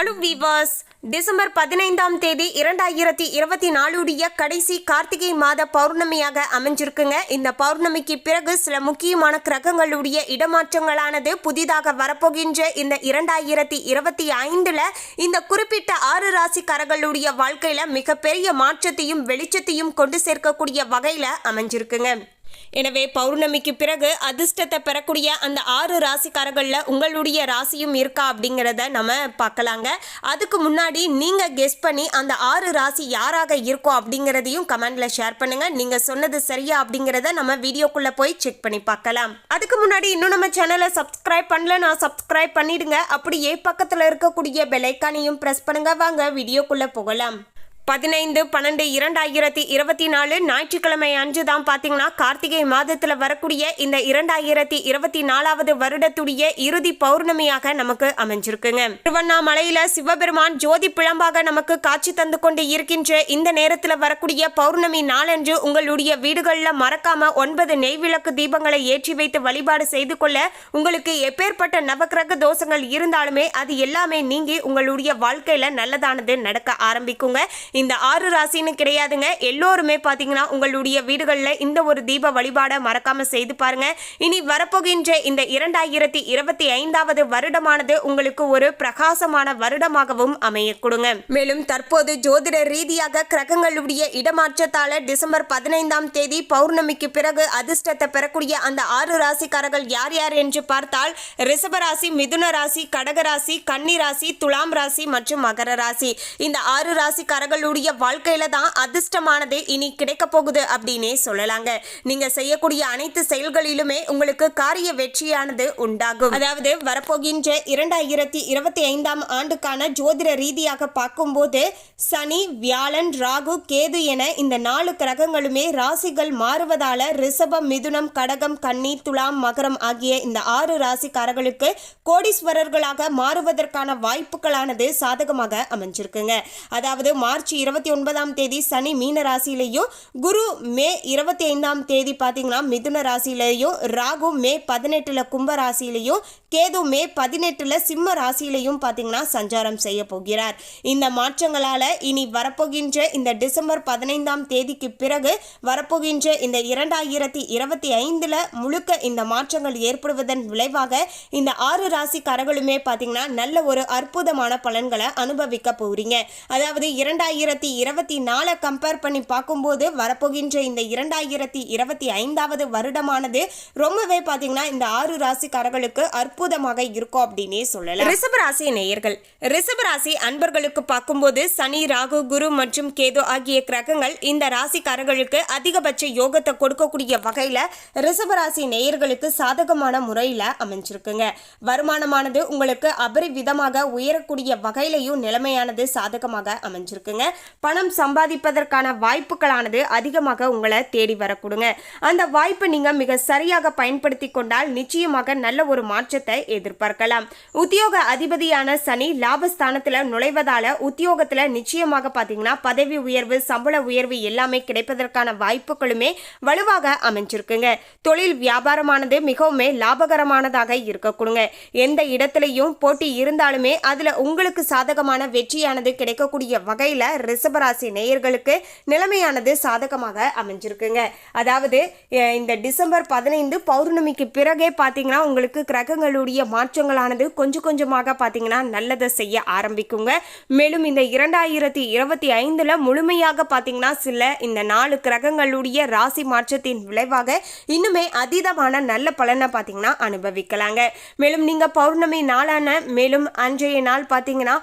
அலு viewers December பதினைந்தாம் தேதி இரண்டாயிரத்தி இருபத்தி நாலுடைய கடைசி கார்த்திகை மாத பௌர்ணமியாக அமைஞ்சிருக்குங்க. இந்த பௌர்ணமிக்கு பிறகு சில முக்கியமான கிரகங்களுடைய இடமாற்றங்களானது புதிதாக வரப்போகின்ற இந்த இரண்டாயிரத்தி இருபத்தி ஐந்துல இந்த குறிப்பிட்ட ஆறு ராசிக்காரர்களுடைய வாழ்க்கையில மிகப்பெரிய மாற்றத்தையும் வெளிச்சத்தையும் கொண்டு சேர்க்கக்கூடிய வகையில அமைஞ்சிருக்குங்க. எனவே பௌர்ணமிக்கு பிறகு அதிர்ஷ்டத்தை பெறக்கூடிய அந்த ஆறு ராசிக்காரர்களில் உங்களுடைய ராசியும் இருக்கா அப்படிங்கிறத நம்ம பார்க்கலாங்க. அதுக்கு முன்னாடி நீங்கள் கெஸ் பண்ணி அந்த ஆறு ராசி யாராக இருக்கும் அப்படிங்கிறதையும் கமெண்டில் ஷேர் பண்ணுங்க. நீங்கள் சொன்னது சரியா அப்படிங்கிறத நம்ம வீடியோக்குள்ளே போய் செக் பண்ணி பார்க்கலாம். அதுக்கு முன்னாடி இன்னும் நம்ம சேனலை சப்ஸ்கிரைப் பண்ணல நான் சப்ஸ்கிரைப் பண்ணிடுங்க. அப்படியே பக்கத்தில் இருக்கக்கூடிய பெலைக்கானையும் ப்ரெஸ் பண்ணுங்க. வாங்க வீடியோக்குள்ளே போகலாம். பதினைந்து பன்னெண்டு இரண்டாயிரத்தி இருபத்தி நாலு ஞாயிற்றுக்கிழமை அன்று தான் பார்த்தீங்கன்னா கார்த்திகை மாதத்தில் வரக்கூடிய இந்த இரண்டாயிரத்தி இருபத்தி நாலாவது வருடத்துடைய இறுதி பௌர்ணமியாக நமக்கு அமைஞ்சிருக்குங்க. திருவண்ணாமலையில சிவபெருமான் ஜோதி பிழம்பாக நமக்கு காட்சி தந்து கொண்டு இருக்கின்ற இந்த நேரத்தில் வரக்கூடிய பௌர்ணமி நாளன்று உங்களுடைய வீடுகளில் மறக்காம ஒன்பது நெய்விளக்கு தீபங்களை ஏற்றி வைத்து வழிபாடு செய்து கொள்ள உங்களுக்கு எப்பேற்பட்ட நவக்கிரக தோஷங்கள் இருந்தாலுமே அது எல்லாமே நீங்கி உங்களுடைய வாழ்க்கையில நல்லதானது நடக்க ஆரம்பிக்குங்க. இந்த ஆறு ராசின்னு கிடையாதுங்க. எல்லோருமே பார்த்தீங்கன்னா உங்களுடைய வீடுகளில் இந்த ஒரு தீப வழிபாடை மறக்காம செய்து பாருங்க. இனி வரப்போகின்ற இந்த இரண்டாயிரத்தி இருபத்தி ஐந்தாவது வருடமானது உங்களுக்கு ஒரு பிரகாசமான வருடமாகவும் அமைய கொடுங்க மேலும் தற்போது ஜோதிட ரீதியாக கிரகங்களுடைய இடமாற்றத்தால டிசம்பர் பதினைந்தாம் தேதி பௌர்ணமிக்கு பிறகு அதிர்ஷ்டத்தை பெறக்கூடிய அந்த ஆறு ராசிக்காரர்கள் யார் யார் என்று பார்த்தால் ரிஷபராசி மிதுன ராசி கடக ராசி கன்னி ராசி துலாம் ராசி மற்றும் மகர ராசி. இந்த ஆறு ராசிக்காரர்கள் உங்களுடைய வாழ்க்கையில தான் அதிர்ஷ்டமானது இனி கிடைக்க போகுது அப்படின்னே சொல்லலாங்க. நீங்க செய்யக்கூடிய அனைத்து செயல்களிலுமே உங்களுக்கு காரிய வெற்றியானது உண்டாகும். அதாவது வரப்போகின்ற இரண்டாயிரத்தி இருபத்தி ஐந்தாம் ஆண்டுக்கான ஜோதிட ரீதியாக பார்க்கும்போது சனி வியாழன் ராகு கேது என இந்த நாலு கிரகங்களுமே ராசிகள் மாறுவதால ரிஷபம் மிதுனம் கடகம் கன்னி துலாம் மகரம் ஆகிய இந்த ஆறு ராசிக்காரர்களுக்கு கோடீஸ்வரர்களாக மாறுவதற்கான வாய்ப்புகளானது சாதகமாக அமைஞ்சிருக்குங்க. அதாவது மார்ச் இருபத்தி ஒன்பதாம் தேதி சனி மீன ராசியிலையும் குரு மே இருபத்தி ஐந்தாம் தேதி பார்த்தீங்கன்னா மிதுன ராசியிலையும் ராகு மே பதினெட்டில் கும்ப ராசியிலையும் கேது மே பதினெட்டில் சிம்ம ராசியிலையும் பார்த்தீங்கன்னா சஞ்சாரம் செய்ய போகிறார். இந்த மாற்றங்களால் இனி வரப்போகின்ற இந்த டிசம்பர் பதினைந்தாம் தேதிக்கு பிறகு வரப்போகின்ற இந்த இரண்டாயிரத்தி இருபத்தி ஐந்தில் முழுக்க இந்த மாற்றங்கள் ஏற்படுவதன் விளைவாக இந்த ஆறு ராசிக்காரர்களுமே பார்த்தீங்கன்னா நல்ல ஒரு அற்புதமான பலன்களை அனுபவிக்க போகிறீங்க அதாவது இரண்டாயிரத்தி இருபத்தி நாலை கம்பேர் பண்ணி பார்க்கும்போது வரப்போகின்ற இந்த இரண்டாயிரத்தி இருபத்தி ஐந்தாவது வருடமானது ரொம்பவே பார்த்தீங்கன்னா இந்த ஆறு ராசிக்காரர்களுக்கு அற்புதமாக இருக்கும் அப்படின்னே சொல்லலாம். ரிஷப ராசி நேயர்கள் ரிஷப ராசி அன்பர்களுக்கு பார்க்கும்போது சனி ராகு குரு மற்றும் கேது ஆகிய கிரகங்கள் இந்த ராசிக்காரர்களுக்கு அதிகபட்ச யோகத்தை கொடுக்கக்கூடிய வகையில ரிஷப ராசி நேயர்களுக்கு சாதகமான முறையில் அமைஞ்சிருக்குங்க. வருமானமானது உங்களுக்கு அபரிவிதமாக உயரக்கூடிய வகையிலையும் நிலைமையானது சாதகமாக அமைஞ்சிருக்குங்க. பணம் சம்பாதிப்பதற்கான வாய்ப்புகளானது அதிகமாக உங்களை தேடி வரக்கூடுங்க. அந்த வாய்ப்பை நீங்க மிக சரியாக பயன்படுத்தி கொண்டால் நிச்சயமாக நல்ல ஒரு மாற்றத்தை எதிர்பார்க்கலாம். உத்தியோக அதிபதியான சனி லாபஸ்தானத்துல நுழைவதால உத்தியோகத்துல நிச்சயமாக பாத்தீங்கன்னா பதவி உயர்வு சம்பள உயர்வு எல்லாமே கிடைப்பதற்கான வாய்ப்புகளுமே வலுவாக அமைஞ்சிருக்குங்க. தொழில் வியாபாரமானது மிகவும் லாபகரமானதாக இருக்கக்கூடுங்க. எந்த இடத்துலையும் போட்டி இருந்தாலுமே அதுல உங்களுக்கு சாதகமான வெற்றியானது கிடைக்கக்கூடிய வகையில ரிஷபராசி நேயர்களுக்கு நிலைமையானது சாதகமாக அமைஞ்சிருக்குங்க. அதாவது இந்த டிசம்பர் பதினைந்து பௌர்ணமிக்கு பிறகே பார்த்தீங்கன்னா உங்களுக்கு கிரகங்களுடைய மாற்றங்களானது கொஞ்சம் கொஞ்சமாக பார்த்தீங்கன்னா நல்லதை செய்ய ஆரம்பிக்குங்க. மேலும் இந்த இரண்டாயிரத்தி இருபத்தி ஐந்தில் முழுமையாக பார்த்தீங்கன்னா சில இந்த நாலு கிரகங்களுடைய ராசி மாற்றத்தின் விளைவாக இன்னுமே அதீதமான நல்ல பலனை பார்த்தீங்கன்னா அனுபவிக்கலாங்க. மேலும் நீங்கள் பௌர்ணமி நாளான மேலும் அன்றைய நாள் பார்த்தீங்கன்னா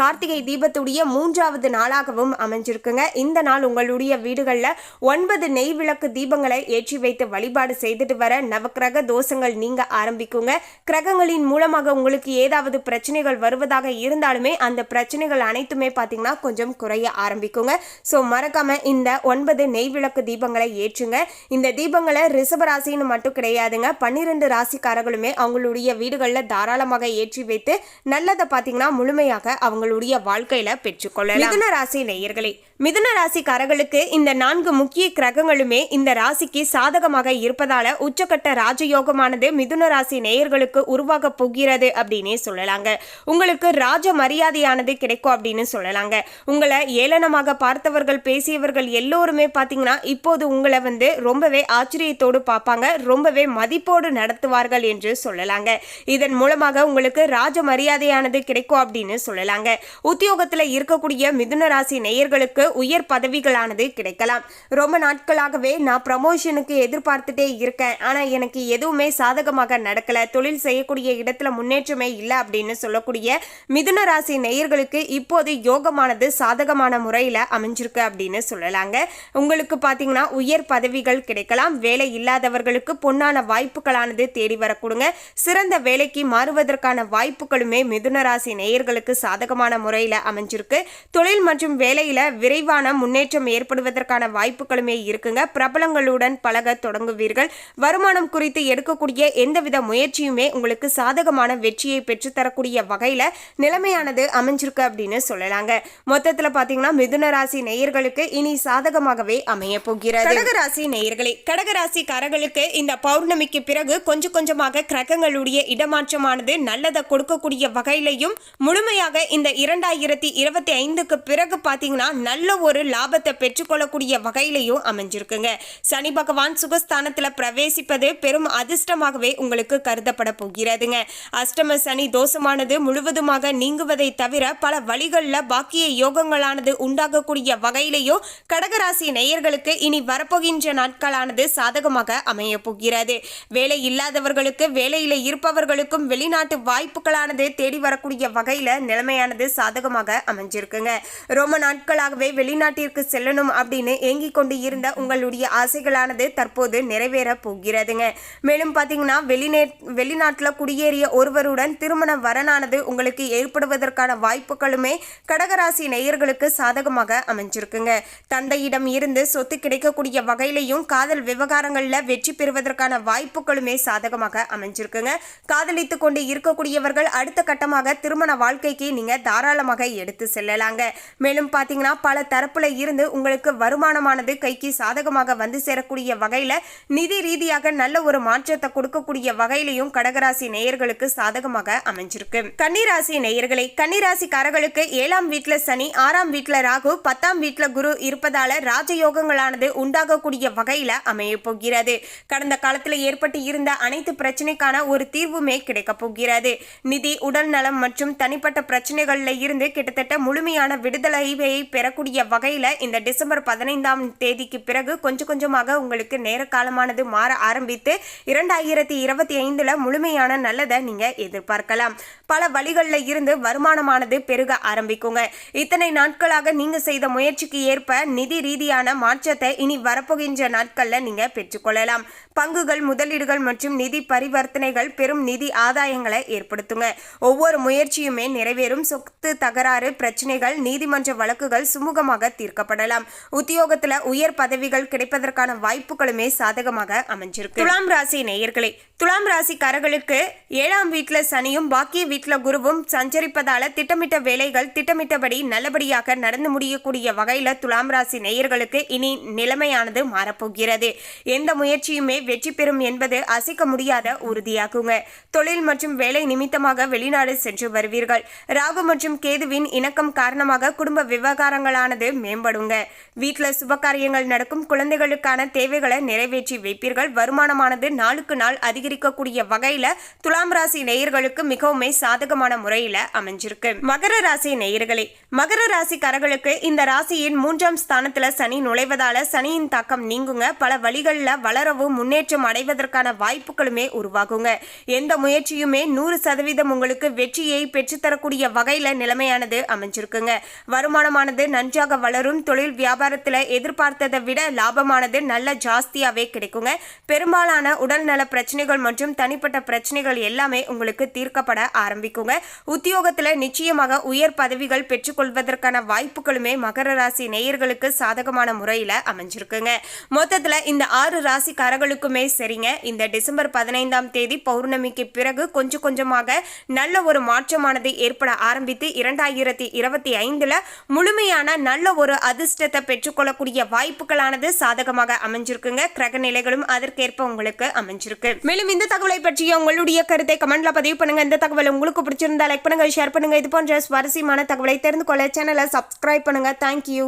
கார்த்திகை தீபத்துடைய மூன்றாவது நாளாகவும் அமைஞ்சிருக்குங்க. இந்த நாள் உங்களுடைய வீடுகளில் ஒன்பது நெய் விளக்கு தீபங்களை ஏற்றி வைத்து வழிபாடு செய்துட்டு வர நவக்கிரக தோஷங்கள் நீங்க ஆரம்பிக்குங்க. கிரகங்களின் மூலமாக உங்களுக்கு ஏதாவது பிரச்சனைகள் வருவதாக இருந்தாலுமே அந்த பிரச்சனைகள் அனைத்துமே பார்த்தீங்கன்னா கொஞ்சம் குறைய ஆரம்பிக்குங்க. ஸோ மறக்காம இந்த ஒன்பது நெய் விளக்கு தீபங்களை ஏற்றுங்க. இந்த தீபங்களை ரிஷபராசின்னு மட்டும் கிடையாதுங்க. பன்னிரெண்டு ராசிக்காரர்களுமே அவங்களுடைய வீடுகளில் தாராளமாக ஏற்றி வைத்து நல்லதை பார்த்தீங்கன்னா முழுமையாக அவங்களுடைய வாழ்க்கையில பெற்றுக்கொள்ளலாம். மிதுன ராசி நேயர்களே மிதுன ராசிக்காரர்களுக்கு இந்த நான்கு முக்கிய கிரகங்களுமே இந்த ராசிக்கு சாதகமாக இருப்பதால உச்சக்கட்ட ராஜயோகமானது மிதுன ராசி நேயர்களுக்கு உருவாக போகிறது அப்படின்னே சொல்லலாங்க. உங்களுக்கு ராஜ மரியாதையானது கிடைக்கும் அப்படின்னு சொல்லலாங்க. உங்களை ஏளனமாக பார்த்தவர்கள் பேசியவர்கள் எல்லோருமே பார்த்தீங்கன்னா இப்போது உங்களை வந்து ரொம்பவே ஆச்சரியத்தோடு பார்ப்பாங்க ரொம்பவே மதிப்போடு நடத்துவார்கள் என்று சொல்லலாங்க. இதன் மூலமாக உங்களுக்கு ராஜ மரியாதையானது கிடைக்கும் அப்படின்னு சொல்லலாங்க. உத்தியோகத்தில் இருக்கக்கூடிய மிதுன ராசி நேயர்களுக்கு உயர் பதவிகளானது கிடைக்கலாம். ரொம்ப நாட்களாகவே நான் ப்ரமோஷனுக்கு எதிர்பார்த்துட்டே இருக்கேன். ஆனால் எனக்கு எதுவுமே சாதகமாக நடக்கல. தொழில் செய்யக்கூடிய இடத்துல முன்னேற்றமே இல்லை அப்படின்னு சொல்லக்கூடிய மிதுன ராசி நேயர்களுக்கு இப்போது யோகமானது சாதகமான முறையில் அமைஞ்சிருக்கு அப்படின்னு சொல்லலாங்க. உங்களுக்கு பார்த்தீங்கன்னா உயர் பதவிகள் கிடைக்கலாம். வேலை இல்லாதவர்களுக்கு பொன்னான வாய்ப்புகளானது தேடி வரக்கூடுங்க. சிறந்த வேலைக்கு மாறுவதற்கான வாய்ப்புகளுமே மிதுன ராசி நேயர்களுக்கு சாதகமான முறையில் அமைஞ்சிருக்கு. தொழில் மற்றும் வேலையில் விரைவான முன்னேற்றம் ஏற்படுவதற்கான வாய்ப்புகளுமே இருக்குங்க. பிரபலங்களுடன் பழக தொடங்குவீர்கள். வருமானம் குறித்து எடுக்கக்கூடிய எந்தவித முயற்சியுமே உங்களுக்கு சாதகமான வெற்றியை பெற்றுத்தரக்கூடிய வகையில் நிலைமையானது அமைஞ்சிருக்கு அப்படின்னு சொல்லலாங்க. மொத்தத்தில் பார்த்தீங்கன்னா மிதுன ராசி நேயர்களுக்கு இனி சாதகமாகவே அமைய போகிறது கடகராசி நேயர்களே கடகராசிக்காரர்களுக்கு இந்த பௌர்ணமிக்கு பிறகு கொஞ்சம் கொஞ்சமாக கிரகங்களுடைய இடமாற்றமானது நல்லதை கொடுக்கக்கூடிய வகையிலையும் முழுமையாக இந்த இரண்டாயிரத்தி இருபத்தி ஐந்துக்கு பிறகு பார்த்தீங்கன்னா நல்ல ஒரு லாபத்தை பெற்றுக்கொள்ளக்கூடிய வகையிலையும் அமைஞ்சிருக்குங்க. சனி பகவான் சுகஸ்தானத்தில் பிரவேசிப்பது பெரும் அதிர்ஷ்டமாகவே உங்களுக்கு கருதப்பட போகிறதுங்க. அஷ்டம சனி தோஷமானது முழுவதுமாக நீங்குவதை தவிர பல வழிகளில் பாக்கிய யோகங்களானது உண்டாகக்கூடிய வகையிலையும் கடகராசி நேயர்களுக்கு இனி வரப்போகின்ற நாட்களானது சாதகமாக அமைய போகிறது. வேலை இல்லாதவர்களுக்கு வேலையில இருப்பவர்களுக்கும் வெளிநாட்டு வாய்ப்புகளானது தேடி வரக்கூடிய வகையில நிலைமையானது சாதகமாக அமைஞ்சிருக்குங்க. ரொம்ப நாட்களாகவே வெளிநாட்டிற்கு செல்லணும் அப்படின்னு ஏங்கிக் கொண்டு இருந்த உங்களுடைய ஆசைகளானது தற்போது நிறைவேற போகிறதுங்க. மேலும் பார்த்தீங்கன்னா வெளிநே வெளிநாட்டில் குடியேறிய ஒருவருடன் திருமண வரனானது உங்களுக்கு ஏற்படுவதற்கான வாய்ப்புகளுமே கடகராசி நேயர்களுக்கு சாதகமாக அமைஞ்சிருக்குங்க. தந்தையிடம் இருந்து சொத்து கிடைக்கக்கூடிய வகையிலையும் காதல் விவகாரங்களில் வெற்றி பெறுவதற்கான வாய்ப்புகளுமே சாதகமாக அமைஞ்சிருக்குங்க. காதலித்து கொண்டு இருக்கக்கூடியவர்கள் அடுத்த கட்டமாக திருமண வாழ்க்கைக்கு நீங்கள் தாராளமாக எடுத்து செல்லலாங்க. மேலும் பார்த்தீங்கன்னா பல தரப்புல இருந்து உங்களுக்கு வருமானமானது கைக்கு சாதகமாக வந்து சேரக்கூடிய வகையில நிதி ரீதியாக நல்ல ஒரு மாற்றத்தை கொடுக்கக்கூடிய வகையிலையும் கடகராசி நேயர்களுக்கு சாதகமாக அமைஞ்சிருக்கு. கன்னிராசி நேயர்களை கன்னிராசிக்காரர்களுக்கு ஏழாம் வீட்டுல சனி ஆறாம் வீட்டுல ராகு பத்தாம் வீட்டுல குரு இருப்பதால ராஜயோகங்களானது உண்டாகக்கூடிய வகையில அமைய போகிறது. கடந்த காலத்தில் ஏற்பட்டு இருந்த அனைத்து பிரச்சனைக்கான ஒரு தீர்வுமே கிடைக்க போகிறது. நிதி உடல் நலம் மற்றும் தனிப்பட்ட பிரச்சனைகள்ல இருந்து கிட்டத்தட்ட முழுமையான விடுதலையை பெறக்கூடிய வகையில் இந்த டிசம்பர் பதினைந்தாம் தேதிக்கு பிறகு கொஞ்சம் கொஞ்சமாக உங்களுக்கு நேர காலமானது மாற ஆரம்பித்து இரண்டாயிரத்தி இருபத்தி ஐந்துல முழுமையான நல்லதை நீங்க எதிர்பார்க்கலாம். பல வழிகளில் இருந்து வருமானமானது பெருக ஆரம்பிக்குங்க. இத்தனை நாட்களாக நீங்க செய்த முயற்சிக்கு ஏற்ப நிதி ரீதியான மாற்றத்தை இனி வரப்போகின்ற நாட்களில் நீங்க பெற்றுக்கொள்ளலாம். பங்குகள் முதலீடுகள் மற்றும் நிதி பரிவர்த்தனைகள் பெரும் நிதி ஆதாயங்களை ஏற்படுத்துங்க. ஒவ்வொரு முயற்சியுமே நிறைவேறும். சொத்து தகராறு பிரச்சனைகள் நீதிமன்ற வழக்குகள் சுமூகமாக தீர்க்கப்படலாம். உத்தியோகத்துல உயர் பதவிகள் கிடைப்பதற்கான வாய்ப்புகளுமே சாதகமாக அமைஞ்சிருக்கு. துலாம் ராசி நேயர்களே துலாம் ராசிக்காரர்களுக்கு ஏழாம் வீட்டில் சனியும் பாக்கிய வீட்டில் குருவும் சஞ்சரிப்பதால திட்டமிட்ட வேலைகள் திட்டமிட்டபடி நல்லபடியாக நடந்து முடியக்கூடிய வகையில் துலாம் ராசி நேயர்களுக்கு இனி நிலைமையானது மாறப்போகிறது. எந்த முயற்சியுமே வெற்றி பெறும் என்பது அசைக்க முடியாத உறுதியாகுங்க. தொழில் மற்றும் வேலை நிமித்தமாக வெளிநாடு சென்று வருவீர்கள். ராகு மற்றும் கேதுவின் இணக்கம் காரணமாக குடும்ப விவகாரங்களான விவகாரங்களானது மேம்படுங்க. வீட்டில் சுபகாரியங்கள் நடக்கும். குழந்தைகளுக்கான தேவைகளை நிறைவேற்றி வைப்பீர்கள். வருமானமானது நாளுக்கு நாள் அதிகரிக்கக்கூடிய வகையில துலாம் ராசி நேயர்களுக்கு மிகவுமே சாதகமான முறையில அமைஞ்சிருக்கு. மகர ராசி நேயர்களே மகர ராசிக்காரர்களுக்கு இந்த ராசியின் மூன்றாம் ஸ்தானத்துல சனி நுழைவதால சனியின் தாக்கம் நீங்குங்க. பல வழிகளில் வளரவும் முன்னேற்றம் அடைவதற்கான வாய்ப்புகளுமே உருவாகுங்க. எந்த முயற்சியுமே நூறு சதவீதம் உங்களுக்கு வெற்றியை பெற்றுத்தரக்கூடிய வகையில நிலைமையானது அமைஞ்சிருக்குங்க. வருமானமானது நன்றாக வளரும் தொழில் வியாபாரத்தில் எதிர்பார்த்ததை விட லாபமானது நல்ல ஜாஸ்தியாகவே கிடைக்குங்க. பெரும்பாலான உடல்நல பிரச்சனைகள் மற்றும் தனிப்பட்ட பிரச்சனைகள் எல்லாமே உங்களுக்கு தீர்க்கப்பட ஆரம்பிக்குங்க. உத்தியோகத்தில் நிச்சயமாக உயர் பதவிகள் பெற்றுக்கொள்வதற்கான வாய்ப்புகளுமே மகர ராசி நேயர்களுக்கு சாதகமான முறையில் அமைஞ்சிருக்குங்க. மொத்தத்தில் இந்த ஆறு ராசிக்காரர்களுக்குமே சரிங்க. இந்த டிசம்பர் பதினைந்தாம் தேதி பௌர்ணமிக்கு பிறகு கொஞ்சம் கொஞ்சமாக நல்ல ஒரு மாற்றமானது ஏற்பட ஆரம்பித்து இரண்டாயிரத்தி இருபத்தி ஐந்தில் முழுமையான நல்ல ஒரு அதிர்ஷ்டத்தை பெற்றுக்கொள்ளக்கூடிய வாய்ப்புகளானது சாதகமாக அமைஞ்சிருக்குங்க. கிரக நிலைகளும் அதற்கேற்ப உங்களுக்கு அமைஞ்சிருக்கு. மேலும் இந்த தகவலை பற்றிய உங்களுடைய கருத்தை கமெண்ட்ல பதிவு பண்ணுங்க. இந்த தகவல் உங்களுக்கு பிடிச்சிருந்தா லைக் பண்ணுங்க ஷேர் பண்ணுங்க. இது போன்ற சுவாரஸ்யமான தகவலை தெரிந்து கொள்ள சேனலை சப்ஸ்கிரைப் பண்ணுங்க. தேங்க்யூ